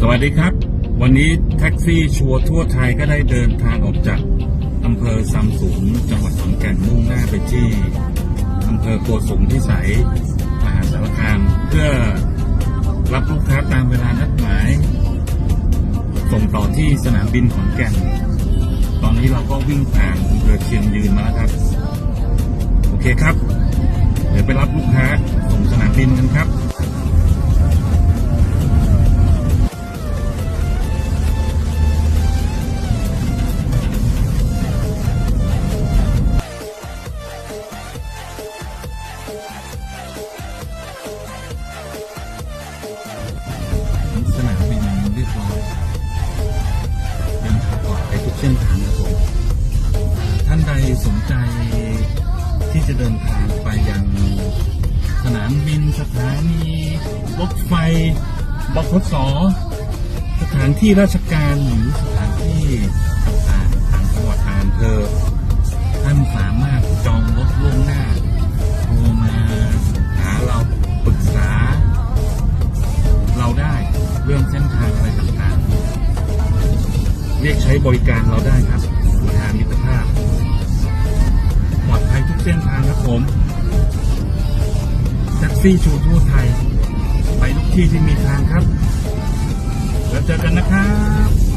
สวัสดีครับ วันนี้แท็กซี่ชัวร์ทั่วไทยก็ได้เดินทางออกจากอำเภอซัมสุนจังหวัดขอนแก่นมุ่งหน้าไปที่อำเภอโกสุมพิสัยมหาสารคามเพื่อรับลูกค้าตามเวลานัดหมาย ส่งต่อที่สนามบินขอนแก่น ตอนนี้เราก็วิ่งผ่านอำเภอเชียงยืนมาแล้วครับ โอเคครับ เรียบร้อยเดินทางปทุกเส้นทางครับผมท่านใดสนใจที่จะเดินทางไปยังสนามบินสถานีรถไฟบขสสถานที่ราชการหรือสถ รียกใช้บริการเราได้ครับทาคามิตรภาพปลอดภัยทุกเส้นทางครับผมแท็กซี่ชูทั่วไทย ไปทุกที่ที่มีทางครับ แล้วเจอกันนะครับ